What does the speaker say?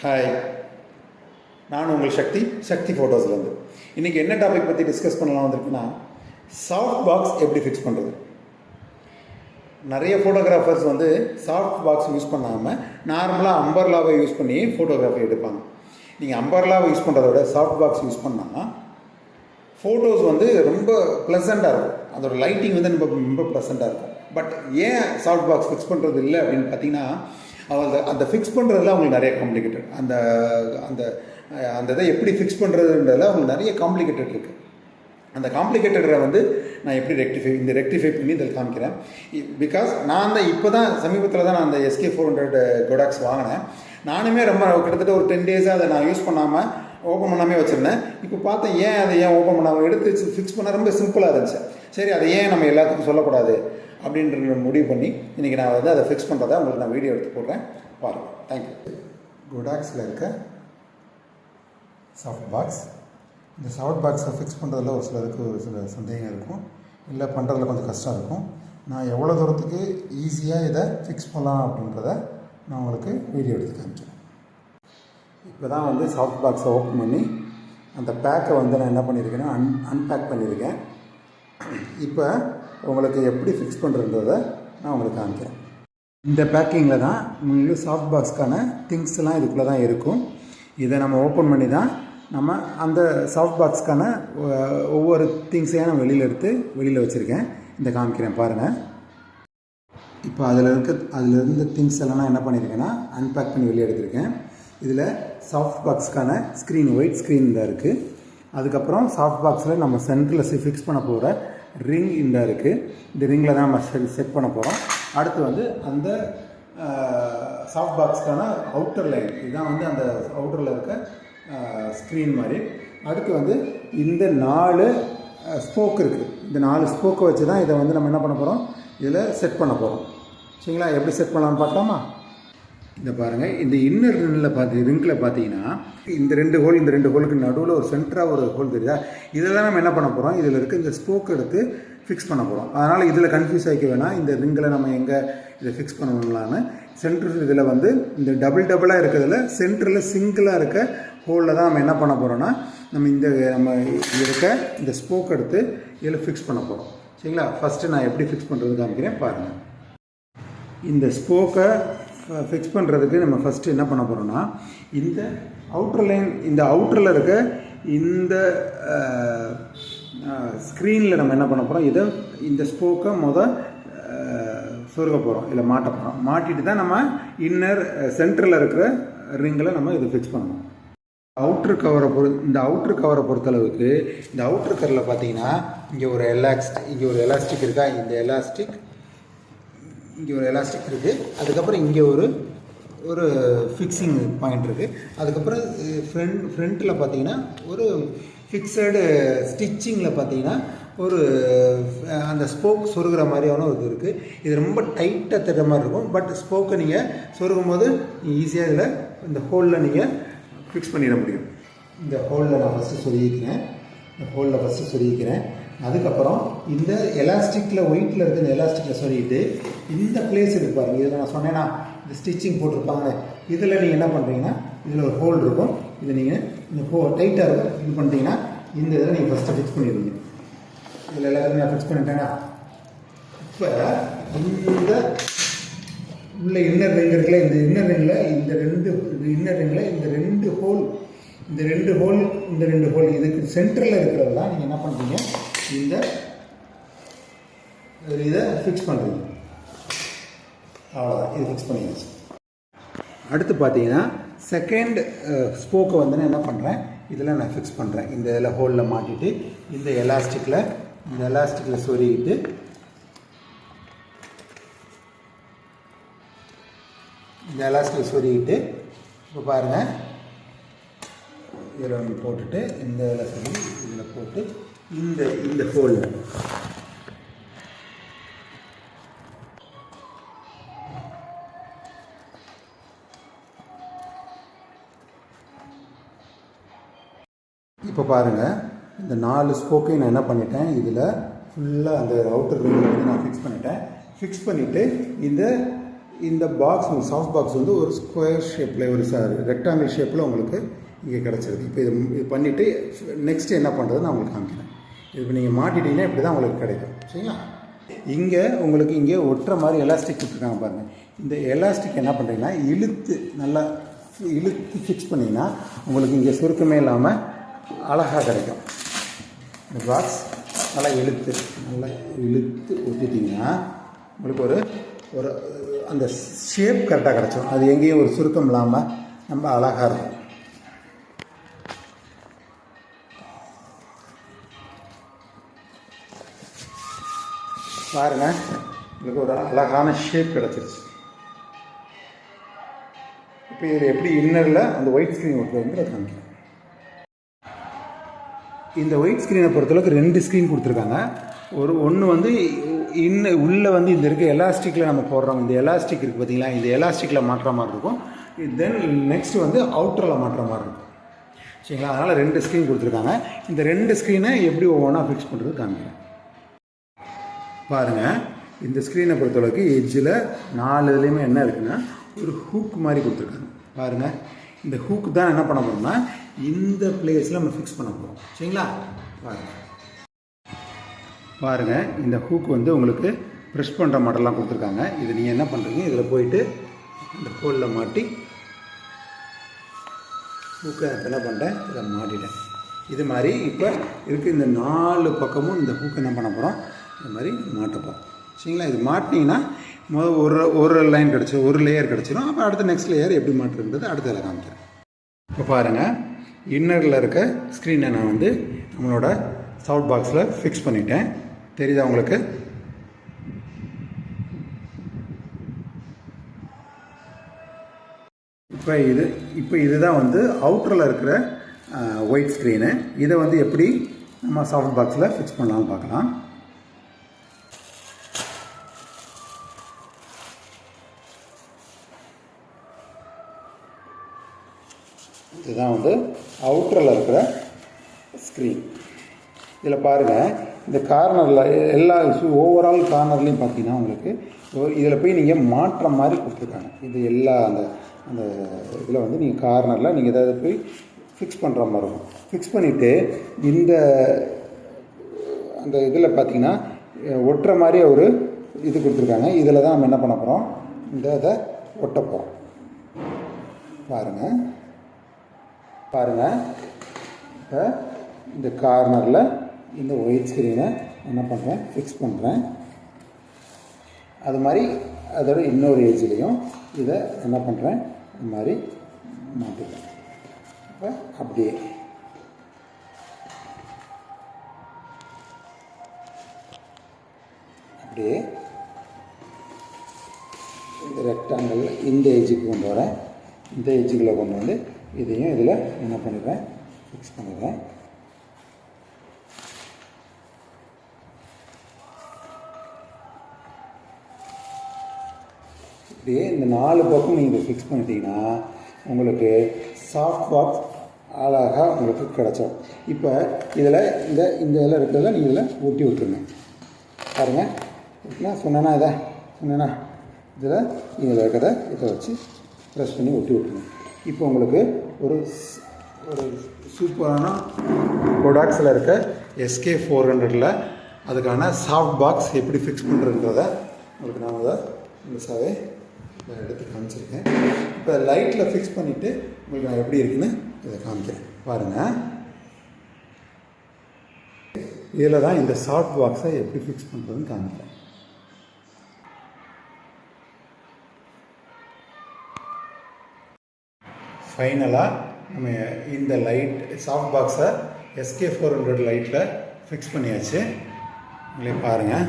Hi நான் உங்கள் சக்தி சக்தி ஃபோட்டோஸ்லேருந்து இன்றைக்கி என்ன டாபிக் பற்றி டிஸ்கஸ் பண்ணலாம் வந்திருக்குன்னா சாஃப்ட் பாக்ஸ் எப்படி ஃபிக்ஸ் பண்ணுறது நிறைய ஃபோட்டோகிராஃபர்ஸ் வந்து சாஃப்ட் பாக்ஸ் யூஸ் பண்ணாமல் நார்மலாக அம்பர்லாவை யூஸ் பண்ணி ஃபோட்டோகிராஃபி எடுப்பாங்க. நீங்கள் அம்பர்லாவை யூஸ் பண்ணுறத விட சாஃப்ட் பாக்ஸ் யூஸ் பண்ணால் ஃபோட்டோஸ் வந்து ரொம்ப ப்ளசண்ட்டாக இருக்கும். அதோட லைட்டிங் வந்து ரொம்ப ரொம்ப ப்ளசண்ட்டாக இருக்கும். பட் ஏன் சாஃப்ட் பாக்ஸ் ஃபிக்ஸ் பண்ணுறது இல்லை அப்படின்னு பார்த்தீங்கன்னா அவங்க அந்த ஃபிக்ஸ் பண்ணுறதுல அவங்களுக்கு நிறைய காம்ப்ளிகேட்டட் அந்த அந்த அந்த இதை எப்படி ஃபிக்ஸ் பண்ணுறதுன்றதுல அவங்களுக்கு நிறைய காம்ப்ளிகேட்டட் இருக்குது அந்த காம்ப்ளிகேட்டடரை வந்து நான் எப்படி ரெக்டிஃபை இந்த ரெக்டிஃபை பண்ணி இதில் காமிக்கிறேன். பிகாஸ் நான் தான் இப்போ தான் சமீபத்தில் தான் நான் அந்த எஸ்கே ஃபோர் ஹண்ட்ரட் கோடாக்ஸ் வாங்கினேன். நானுமே ரொம்ப கிட்டத்தட்ட ஒரு டென் டேஸாக அதை நான் யூஸ் பண்ணாமல் ஓப்பன் பண்ணாமே வச்சுருந்தேன். இப்போ பார்த்தேன் ஏன் அதை ஏன் ஓப்பன் பண்ணாமல் எடுத்து ஃபிக்ஸ் பண்ண ரொம்ப சிம்பிளாக இருந்துச்சு. சரி அதை ஏன் நம்ம எல்லாத்துக்கும் சொல்லக்கூடாது? அப்படின்ற முடிவு பண்ணி இன்றைக்கி நான் வந்து அதை ஃபிக்ஸ் பண்ணுறதா உங்களுக்கு நான் வீடியோ எடுத்து போடுறேன். பாருங்கள் தேங்க்யூ கொடாக்ஸில் இருக்க சாஃப்ட் பாக்ஸ் இந்த சாஃப்ட் பாக்ஸை ஃபிக்ஸ் பண்ணுறதுல ஒரு சிலருக்கு ஒரு சில சந்தேகம் இருக்கும். இல்லை பண்ணுறதுல கொஞ்சம் கஷ்டம் இருக்கும். நான் எவ்வளோ தூரத்துக்கு ஈஸியாக இதை ஃபிக்ஸ் பண்ணலாம் அப்படின்றத நான் உங்களுக்கு வீடியோ எடுத்து காமிக்கிறேன். இப்போ தான் வந்து சாஃப்ட் பாக்ஸை ஓப்பன் பண்ணி அந்த பேக்கை வந்து நான் என்ன பண்ணியிருக்கேன்னா அன் அன்பேக் பண்ணியிருக்கேன். இப்போ உங்களுக்கு எப்படி ஃபிக்ஸ் பண்ணுறதை நான் உங்களுக்கு காமிக்கிறேன். இந்த பேக்கிங்கில் தான் உங்களுக்கு சாஃப்ட் பாக்ஸ்க்கான திங்ஸ்லாம் இதுக்குள்ளே தான் இருக்கும். இதை நம்ம ஓப்பன் பண்ணி தான் நம்ம அந்த சாஃப்ட் பாக்ஸ்க்கான ஒவ்வொரு திங்ஸையும் நான் வெளியில் எடுத்து வெளியில் வச்சுருக்கேன். இந்த காமிக்கிறேன் பாருங்கள் இப்போ அதில் இருக்க அதில் இருந்த திங்ஸ் எல்லாம் நான் என்ன பண்ணியிருக்கேன்னா அன்பேக் பண்ணி வெளியே எடுத்திருக்கேன். இதில் சாஃப்ட் பாக்ஸ்க்கான ஸ்க்ரீன் ஒயிட் ஸ்க்ரீன் தான் இருக்குது அதுக்கப்புறம் சாஃப்ட் பாக்ஸில் நம்ம சென்டரில் ஃபிக்ஸ் பண்ண போகிற ரிங் இந்த இருக்குது இந்த ரிங்கில் தான் நம்ம செட் செட் பண்ண போகிறோம் அடுத்து வந்து அந்த சாஃப்ட் பாக்ஸ்க்கான அவுட்டர் லைன் இதுதான் வந்து அந்த அவுட்டரில் இருக்க ஸ்க்ரீன் மாதிரி. அடுத்து வந்து இந்த நாலு ஸ்போக் இருக்குது இந்த நாலு ஸ்போக்கை வச்சு தான் இதை வந்து நம்ம என்ன பண்ண போகிறோம் இதில் செட் பண்ண போகிறோம் சரிங்களா? எப்படி செட் பண்ணலாம்னு பார்க்கலாமா? இந்த பாருங்கள் இந்த இன்னர் ரிங்கில் பார்த்து ரிங்கில் பார்த்தீங்கன்னா இந்த ரெண்டு ஹோல் இந்த ரெண்டு ஹோலுக்கு நடுவில் ஒரு சென்டராக ஒரு ஹோல் தெரியுதா? இதெல்லாம் நம்ம என்ன பண்ண போகிறோம் இதில் இருக்க இந்த ஸ்போக் எடுத்து ஃபிக்ஸ் பண்ண போகிறோம் அதனால் இதில் கன்ஃபியூஸ் ஆகிக்க வேணாம். இந்த ரிங்கில் நம்ம எங்கே இதை ஃபிக்ஸ் பண்ணணும்லான்னு சென்டர் இதில் வந்து இந்த டபுள் டபுளாக இருக்கிறதுல சென்டரில் சிங்கிளாக இருக்க ஹோலில் தான் நம்ம என்ன பண்ண போகிறோம்னா நம்ம இந்த நம்ம இருக்க இந்த ஸ்போக் எடுத்து இதில் ஃபிக்ஸ் பண்ண போகிறோம் சரிங்களா? ஃபஸ்ட்டு நான் எப்படி ஃபிக்ஸ் பண்ணுறது காமிக்கிறேன். பாருங்கள் இந்த ஸ்போக்கை ஃபிக்ஸ் பண்ணுறதுக்கு நம்ம ஃபஸ்ட்டு என்ன பண்ண போகிறோம்னா இந்த அவுட்டர் லைன் இந்த அவுட்டரில் இருக்க இந்த ஸ்க்ரீனில் நம்ம என்ன பண்ண போகிறோம் இதை இந்த ஸ்போக்கை முத சொருக போகிறோம் இல்லை மாட்ட போகிறோம் மாட்டிட்டு தான் நம்ம இன்னர் சென்டரில் இருக்கிற ரிங்கில் நம்ம இதை ஃபிக்ஸ் பண்ணணும். அவுட்ரு கவரை பொறு இந்த அவுட்ரு கவரை பொறுத்தளவுக்கு இந்த அவுட்ரு கவரில் பார்த்தீங்கன்னா இங்கே ஒரு எலாஸ்டிக் இங்கே ஒரு எலாஸ்டிக் இருக்கா? இந்த எலாஸ்டிக் இங்கே ஒரு எலாஸ்டிக் இருக்குது அதுக்கப்புறம் இங்கே ஒரு ஒரு ஃபிக்ஸிங் பாயிண்ட் இருக்குது அதுக்கப்புறம் ஃப்ரண்ட் ஃப்ரண்ட்டில் பார்த்தீங்கன்னா ஒரு ஃபிக்ஸடு ஸ்டிச்சிங்கில் பார்த்தீங்கன்னா ஒரு அந்த ஸ்போக் சொருகிற மாதிரியான ஒரு இது இருக்குது இது ரொம்ப டைட்டாக தர மாதிரி இருக்கும். பட் ஸ்போக்கை நீங்கள் சொருகும் போது ஈஸியாக இதில் இந்த ஹோலில் நீங்கள் ஃபிக்ஸ் பண்ணிட முடியும். இந்த ஹோலில் நான் ஃபஸ்ட்டு சொல்லியிருக்கிறேன். இந்த ஹோலில் ஃபஸ்ட்டு சொல்லியிருக்கிறேன். அதுக்கப்புறம் இந்த எலாஸ்டிக்கில் ஒயிட்டில் இருக்க இந்த எலாஸ்டிக்கில் சொல்லிட்டு இந்த பிளேஸ் இருக்கு பாருங்கள் இதில் நான் சொன்னேன்னா இந்த ஸ்டிச்சிங் போட்டிருப்பாங்க இதில் நீங்கள் என்ன பண்ணுறீங்கன்னா இதில் ஒரு ஹோல் இருக்கும். இதை நீங்கள் இந்த ஹோ டைட்டாக இருக்கும் இது பண்ணிட்டீங்கன்னா இந்த இதில் நீங்கள் ஃபஸ்ட்டு ஃபிக்ஸ் பண்ணிடுவீங்க. இதில் எல்லாத்தையும் நான் ஃபிக்ஸ் பண்ணிட்டேன்னா இப்போ இந்த உள்ள இன்னர் ரிங் இருக்குல்ல இந்த இன்னர் ரிங்கில் இந்த ரெண்டு இன்னர் ரிங்கில் இந்த ரெண்டு ஹோல் இந்த ரெண்டு ஹோல் இந்த ரெண்டு ஹோல் இதுக்கு சென்டரில் இருக்கிறது தான் நீங்கள் என்ன பண்ணுறீங்க இந்த இதை ஃபிக்ஸ் பண்ணுறீங்க அவ்வளோதான் இது ஃபிக்ஸ் பண்ணியாச்சு. அடுத்து பார்த்தீங்கன்னா செகண்ட் ஸ்போக்கை வந்து நான் என்ன பண்ணுறேன் இதில் நான் ஃபிக்ஸ் பண்ணுறேன் இந்த இதில் ஹோலில் மாட்டிட்டு இந்த எலாஸ்டிக்கில் இந்த எலாஸ்டிக்கில் சொருகிட்டு இந்த எலாஸ்டிக்கில் சொருகிட்டு இப்போ பாருங்கள் இதில் ஒன்று போட்டுட்டு இந்த இதில் சொல்லி இதில் போட்டு இந்த இந்த ஹோலில் இப்போ பாருங்கள் இந்த நாலு ஸ்போக்கையும் நான் என்ன பண்ணிட்டேன்? இதில் ஃபுல்லாக அந்த அவுட்டர் ரூமில் வந்து நான் ஃபிக்ஸ் பண்ணிட்டேன். ஃபிக்ஸ் பண்ணிவிட்டு இந்த இந்த பாக்ஸ் சாஃப்ட் பாக்ஸ் வந்து ஒரு ஸ்கொயர் ஷேப்பில் ஒரு சார் ரெக்டாங்கிள் ஷேப்பில் உங்களுக்கு இங்கே கிடச்சிருது. இப்போ இது இது பண்ணிவிட்டு நெக்ஸ்ட்டு என்ன பண்ணுறது நான் உங்களுக்கு காமிக்கிறேன். இப்போ நீங்கள் மாட்டிட்டீங்கன்னா இப்படி தான் உங்களுக்கு கிடைக்கும். சரிங்களா? இங்கே உங்களுக்கு இங்கே ஒட்டுற மாதிரி எலாஸ்டிக் கொடுத்துருக்காங்க பாருங்கள் இந்த எலாஸ்டிக் என்ன பண்ணுறீங்கன்னா இழுத்து நல்லா இழுத்து ஃபிக்ஸ் பண்ணிங்கன்னா உங்களுக்கு இங்கே சுருக்கமே இல்லாமல் அழகாக கிடைக்கும். இந்த பாக்ஸ் நல்லா இழுத்து நல்லா இழுத்து ஒத்திட்டிங்கன்னா உங்களுக்கு ஒரு ஒரு அந்த ஷேப் கரெக்டாக கிடச்சிடும் அது எங்கேயும் ஒரு சுருக்கம் இல்லாமல் நம்ம அழகாக இருக்கும். பாருங்க. உங்களுக்கு ஒரு அழகான ஷேப் கிடச்சிருச்சு. இப்போ இதில் எப்படி இன்னரில் அந்த ஒயிட் ஸ்க்ரீன் ஒட்டுறது காமிக்கிறேன். இந்த ஒயிட் ஸ்க்ரீனை பொறுத்தளவுக்கு ரெண்டு ஸ்க்ரீன் கொடுத்துருக்காங்க. ஒரு ஒன்று வந்து இன்ன உள்ளே வந்து இந்த இருக்க எலாஸ்டிக்கில் நம்ம போடுறோம். இந்த எலாஸ்டிக் இருக்குது பார்த்தீங்களா இந்த எலாஸ்டிக்கில் மாற்ற மாதிரி இருக்கும். தென் நெக்ஸ்ட் வந்து அவுட்டரில் மாட்டுற மாதிரி இருக்கும். சரிங்களா? அதனால் ரெண்டு ஸ்க்ரீன் கொடுத்துருக்காங்க. இந்த ரெண்டு ஸ்க்ரீனை எப்படி ஒவ்வொன்றா ஃபிக்ஸ் பண்ணுறது காமிக்கிறேன். பாருங்கள் இந்த ஸ்க்ரீனை பொறுத்தளவுக்கு எட்ஜில் நாலு இதுலேயுமே என்ன இருக்குன்னா ஒரு ஹூக் மாதிரி கொடுத்துருக்காங்க. பாருங்கள் இந்த ஹூக் தான் என்ன பண்ண போகிறோம்னா இந்த பிளேஸில் நம்ம ஃபிக்ஸ் பண்ண போகிறோம் சரிங்களா? பாருங்கள் பாருங்கள் இந்த ஹூக் வந்து உங்களுக்கு ப்ரெஷ் பண்ணுற மாடலாம் கொடுத்துருக்காங்க. இது நீங்கள் என்ன பண்ணுறீங்க இதில் போயிட்டு இந்த ஹோலில் மாட்டி ஹூக்கை என்ன பண்ணிட்டேன் இதை மாட்டிட்டேன். இது மாதிரி இப்போ இருக்குது இந்த நாலு பக்கமும் இந்த ஹூக்கை என்ன பண்ண போகிறோம் இந்த மாதிரி மாட்டப்போம் சரிங்களா? இது மாட்டினீங்கன்னா முதல் ஒரு ஒரு லைன் கிடச்சி ஒரு லேயர் கிடச்சிரும். அப்புறம் அடுத்த நெக்ஸ்ட் லேயர் எப்படி மாட்டுறது அடுத்த இதில் காமிக்கிறேன். இப்போ பாருங்கள் இன்னரில் இருக்க ஸ்க்ரீனை நான் வந்து நம்மளோட சவுட் பாக்ஸில் ஃபிக்ஸ் பண்ணிட்டேன். தெரியுதா உங்களுக்கு? இப்போ இது இப்போ இதுதான் வந்து அவுட்டரில் இருக்கிற ஒயிட் ஸ்க்ரீனு இதை வந்து எப்படி நம்ம சாஃப்ட் பாக்ஸில் ஃபிக்ஸ் பண்ணலாம்னு பார்க்கலாம். இதுதான் வந்து அவுட்டரில் இருக்கிற ஸ்க்ரீன் இதில் பாருங்கள் இந்த கார்னரில் எல்லா ஓவரால் கார்னர்லேயும் பார்த்தீங்கன்னா உங்களுக்கு இதில் போய் நீங்கள் மாற்ற மாதிரி கொடுத்துருக்காங்க. இது எல்லா அந்த அந்த இதில் வந்து நீங்கள் கார்னரில் நீங்கள் ஏதாவது போய் ஃபிக்ஸ் பண்ணுற மாதிரி இருக்கும். ஃபிக்ஸ் பண்ணிவிட்டு இந்த அந்த இதில் பார்த்தீங்கன்னா ஒட்டுற மாதிரி ஒரு இது கொடுத்துருக்காங்க. இதில் தான் நம்ம என்ன பண்ண போகிறோம் இந்த இதை ஒட்ட போகிறோம் பாருங்கள் பாருங்கள் இப்போ இந்த கார்னரில் இந்த ஒயிட் ஸ்க்ரீனை என்ன பண்ணுறேன் ஃபிக்ஸ் பண்ணுறேன் அது மாதிரி அதோட இன்னொரு ஏஜ்லேயும் இதை என்ன பண்ணுறேன் இந்த மாதிரி மாட்டிக்கிறேன் இப்போ அப்படியே. அப்படியே. இந்த ரெக்டாங்கிள் இந்த ஏஜுக்கு கொண்டு வரேன். இந்த ஏஜுக்குள்ளே கொண்டு வந்து இதையும் இதில் என்ன பண்ணிடுறேன்? ஃபிக்ஸ் பண்ணிடுறேன். இப்படியே இந்த நாலு பக்கம் நீங்கள் ஃபிக்ஸ் பண்ணிட்டீங்கன்னா உங்களுக்கு சாஃப்ட் பாக்ஸ் அழகாக உங்களுக்கு கிடச்சிடும் இப்போ இதில் இந்த இந்த இதில் இருக்கிறத நீங்கள் இதில் ஒட்டி விட்டுருங்க. பாருங்கள் ஓகேங்களா சொன்னேன்னா இதை? சொன்னேன்னா இதில் இதில் இருக்கிறத இதை வச்சு ப்ரெஸ் பண்ணி ஒட்டி விட்டுருங்க. இப்போ உங்களுக்கு ஒரு ஒரு சூப்பரான ப்ரொடக்ட்ஸில் இருக்க எஸ்கே ஃபோர் ஹண்ட்ரடில் அதுக்கான சாஃப்ட் பாக்ஸ் எப்படி ஃபிக்ஸ் பண்ணுறதுன்றத உங்களுக்கு நான் அதை முழுசாகவே நான் எடுத்து காமிச்சிருக்கேன். இப்போ லைட்டில் ஃபிக்ஸ் பண்ணிவிட்டு உங்களுக்கு நான் எப்படி இருக்குன்னு இதை காமிக்கிறேன். பாருங்கள் இதில் தான் இந்த சாஃப்ட் பாக்ஸை எப்படி ஃபிக்ஸ் பண்ணுறதுன்னு காமிக்கிறேன். ஃபைனலாக நம்ம இந்த லைட் சாஃப்ட் பாக்ஸை எஸ்கே ஃபோர் ஹண்ட்ரட் லைட்டில் ஃபிக்ஸ் பண்ணியாச்சு. உங்களே பாருங்கள்